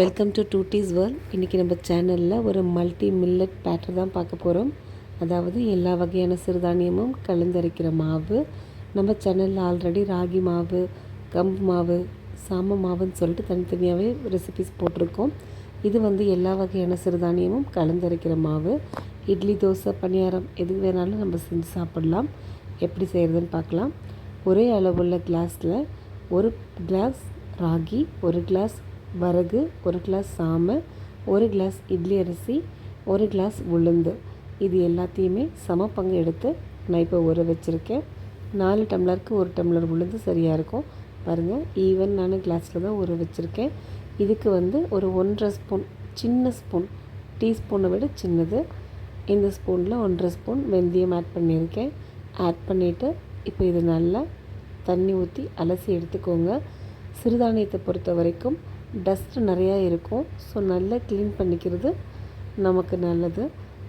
Welcome to டூட்டீஸ் whirl இன்றைக்கி நம்ம சேனலில் ஒரு மல்டி மில்லட் பேட்டர் தான் பார்க்க போகிறோம் அதாவது எல்லா வகையான சிறுதானியமும் கலந்தரைக்கிற மாவு. நம்ம சேனலில் ஆல்ரெடி ராகி மாவு கம்பு மாவு சாம மாவுன்னு சொல்லிட்டு தனித்தனியாகவே ரெசிபிஸ் போட்டிருக்கோம். இது வந்து எல்லா வகையான சிறுதானியமும் கலந்தரைக்கிற மாவு. இட்லி தோசை பணியாரம் எது வேணாலும் நம்ம செஞ்சு சாப்பிடலாம். எப்படி செய்கிறதுன்னு பார்க்கலாம். ஒரே அளவுள்ள கிளாஸில் ஒரு கிளாஸ் ராகி ஒரு கிளாஸ் வரகு ஒரு கிளாஸ் சாமை ஒரு கிளாஸ் இட்லி அரிசி ஒரு கிளாஸ் உளுந்து. இது எல்லாத்தையுமே சம பங்கு எடுத்து நான் இப்போ ஊற வச்சுருக்கேன். நாலு டம்ளருக்கு ஒரு டம்ளர் உளுந்து சரியாக இருக்கும். பாருங்கள் ஈவன் நான் கிளாஸில் தான் ஊற வச்சுருக்கேன். இதுக்கு வந்து ஒரு ஒன்றரை ஸ்பூன் சின்ன ஸ்பூன் டீஸ்பூனை விட சின்னது. இந்த ஸ்பூனில் ஒன்றரை ஸ்பூன் வெந்தயம் ஆட் பண்ணியிருக்கேன். ஆட் பண்ணிவிட்டு இப்போ இது நல்லா தண்ணி ஊற்றி அலசி எடுத்துக்கோங்க. சிறுதானியத்தை பொறுத்த வரைக்கும் டஸ்ட்டு நிறையா இருக்கும். ஸோ நல்லா க்ளீன் பண்ணிக்கிறது நமக்கு நல்லது.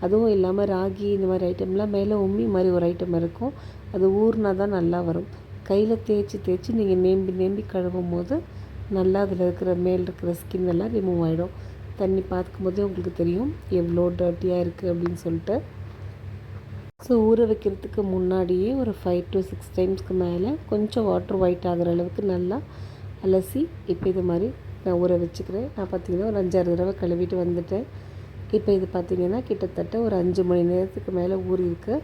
அதுவும் இல்லாமல் ராகி இந்த மாதிரி ஐட்டம்லாம் மேலே உம்மி மாதிரி ஒரு ஐட்டம் இருக்கும். அது ஊறினா தான் நல்லா வரும். கையில் தேய்ச்சி தேய்ச்சி நீங்கள் நேம்பி நேம்பி கழுவும் போது நல்லா அதில் இருக்கிற மேல் இருக்கிற ஸ்கின் எல்லாம் ரிமூவ் ஆகிடும் தண்ணி பார்க்கும் போதே உங்களுக்கு தெரியும் எவ்வளோ டர்ட்டியாக இருக்குது அப்படின்னு சொல்லிட்டு. ஸோ ஊற வைக்கிறதுக்கு முன்னாடியே ஒரு ஃபைவ் டு சிக்ஸ் டைம்ஸ்க்கு மேலே கொஞ்சம் வாட்டர் ஒயிட் ஆகிற அளவுக்கு நல்லா அலசி இப்போ இது மாதிரி நான் ஊற வச்சுக்கிறேன். நான் பார்த்திங்கன்னா ஒரு அஞ்சாறு தடவை கழுவிட்டு வந்துட்டேன். இப்போ இது பார்த்திங்கன்னா கிட்டத்தட்ட ஒரு அஞ்சு மணி நேரத்துக்கு மேலே ஊறியிருக்கு.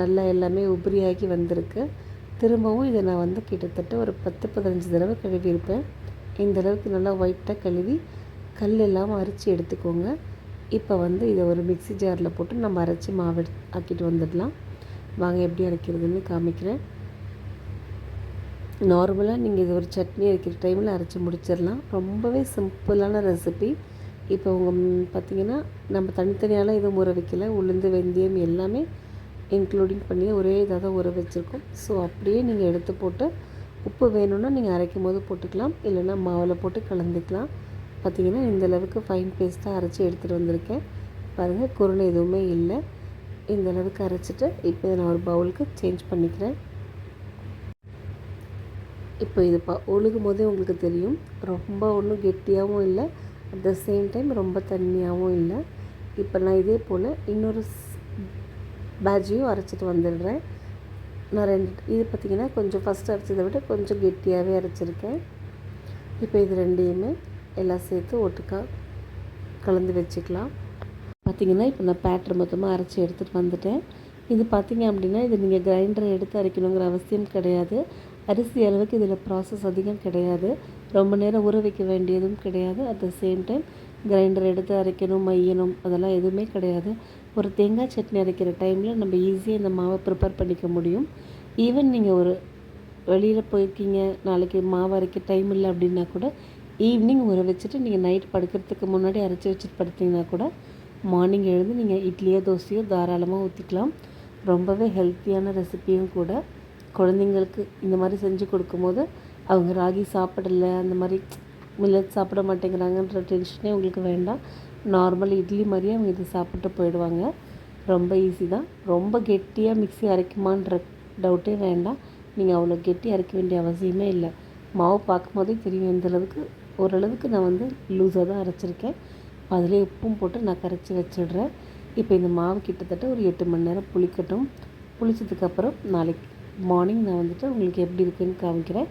நல்லா எல்லாமே உபரியாகி வந்திருக்கு. திரும்பவும் இதை நான் வந்து கிட்டத்தட்ட ஒரு பத்து பதினஞ்சு தடவை கழுவியிருப்பேன். இந்த அளவுக்கு நல்லா ஒயிட்டாக கழுவி கல் இல்லாமல் அரைச்சி எடுத்துக்கோங்க. இப்போ வந்து இதை ஒரு மிக்சி ஜாரில் போட்டு நம்ம அரைச்சி மாவு ஆக்கிட்டு வந்துடலாம். வாங்க எப்படி அரைக்கிறதுன்னு காமிக்கிறேன். நார்மலாக நீங்கள் இது ஒரு சட்னி அரைக்கிற டைமில் அரைச்சி முடிச்சிடலாம். ரொம்பவே சிம்பிளான ரெசிபி இப்போ உங்கள் பார்த்திங்கன்னா நம்ம தனித்தனியாலாம் எதுவும் ஊற வைக்கல. உளுந்து வெந்தயம் எல்லாமே இன்க்ளூடிங் பண்ணி ஒரே இதாக தான் ஊற வச்சுருக்கோம். ஸோ அப்படியே நீங்கள் எடுத்து போட்டு உப்பு வேணும்னா நீங்கள் அரைக்கும் போது போட்டுக்கலாம். இல்லைன்னா மாவில் போட்டு கலந்துக்கலாம். பார்த்திங்கன்னா இந்த அளவுக்கு ஃபைன் பேஸ்ட்டாக அரைச்சி எடுத்துகிட்டு வந்திருக்கேன். பாருங்கள் குருணை எதுவுமே இல்லை. இந்த அளவுக்கு அரைச்சிட்டு இப்போ நான் ஒரு பவுலுக்கு சேஞ்ச் பண்ணிக்கிறேன். இப்போ இது ப ஒழுகும் போதே உங்களுக்கு தெரியும். ரொம்ப ஒன்றும் கெட்டியாகவும் இல்லை. அட் த சேம் டைம் ரொம்ப தண்ணியாகவும் இல்லை. இப்போ நான் இதே போல் இன்னொரு பேட்ஜையும் அரைச்சிட்டு வந்துடுறேன். நான் ரெண்டு இது பார்த்திங்கன்னா கொஞ்சம் ஃபஸ்ட் அரைச்சதை விட கொஞ்சம் கெட்டியாகவே அரைச்சிருக்கேன். இப்போ இது ரெண்டையுமே எல்லாம் சேர்த்து ஒட்டுக்கா கலந்து வச்சுக்கலாம். பார்த்திங்கன்னா இப்போ நான் பேட்டர் மொத்தமாக அரைச்சி எடுத்துகிட்டு வந்துட்டேன். இது பார்த்திங்க அப்படின்னா இது நீங்கள் கிரைண்டரை எடுத்து அரைக்கணுங்கிற அவசியம் கிடையாது. அரிசி அளவுக்கு இதில் ப்ராசஸ் அதிகம் கிடையாது. ரொம்ப நேரம் ஊற வைக்க வேண்டியதும் கிடையாது. At the same time grinder எடுத்து அரைக்கணும் மையணும் அதெல்லாம் எதுவுமே கிடையாது. ஒரு தேங்காய் சட்னி அரைக்கிற டைமில் நம்ம ஈஸியாக இந்த மாவை ப்ரிப்பேர் பண்ணிக்க முடியும். ஈவன் நீங்கள் ஒரு வெளியில் போயிருக்கீங்க நாளைக்கு மாவு அரைக்க டைம் இல்லை அப்படின்னா கூட ஈவினிங் ஊற வச்சுட்டு நீங்கள் நைட் படுக்கிறதுக்கு முன்னாடி அரைச்சி வச்சுட்டு படுத்திங்கன்னா கூட மார்னிங் எழுந்து நீங்கள் இட்லியோ தோசையோ தாராளமாக ஊற்றிக்கலாம் ரொம்பவே ஹெல்த்தியான ரெசிப்பியும் கூட. குழந்தைங்களுக்கு இந்த மாதிரி செஞ்சு கொடுக்கும்போது அவங்க ராகி சாப்பிடல அந்த மாதிரி மில்லட் சாப்பிட மாட்டேங்கிறாங்கன்ற டென்ஷனே உங்களுக்கு வேண்டாம். நார்மல் இட்லி மாதிரியே அவங்க இதை சாப்பிட்டு போயிடுவாங்க. ரொம்ப ஈஸி தான். ரொம்ப கெட்டியாக மிக்ஸி அரைக்குமான்ற டவுட்டே வேண்டாம். நீங்கள் அவ்வளோ கெட்டி அரைக்க வேண்டிய அவசியமே இல்லை. மாவு பார்க்கும்போதே தெரியும். எந்தளவுக்கு ஓரளவுக்கு நான் வந்து லூஸாக தான் அரைச்சிருக்கேன். அதிலே உப்பும் போட்டு நான் கரைச்சி வச்சிடுறேன். இப்போ இந்த மாவு கிட்டத்தட்ட ஒரு எட்டு மணி நேரம் புளிக்கட்டும். புளிச்சதுக்கப்புறம் நாளைக்கு மார்னிங் நான் வந்துட்டு உங்களுக்கு எப்படி இருக்குதுன்னு காமிக்கிறேன்.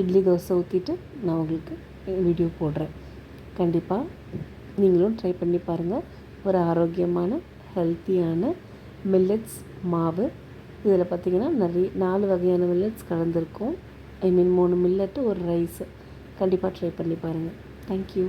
இட்லி தோசை ஊற்றிட்டு நான் உங்களுக்கு வீடியோ போடுறேன். கண்டிப்பாக நீங்களும் ட்ரை பண்ணி பாருங்கள் ஒரு ஆரோக்கியமான ஹெல்த்தியான மில்லட்ஸ் மாவு. இதில் பார்த்திங்கன்னா நிறைய நாலு வகையான மில்லட்ஸ் கலந்துருக்கும். ஐ மீன் மூணு மில்லட்டு ஒரு ரைஸு கண்டிப்பாக ட்ரை பண்ணி பாருங்கள் தேங்க்யூ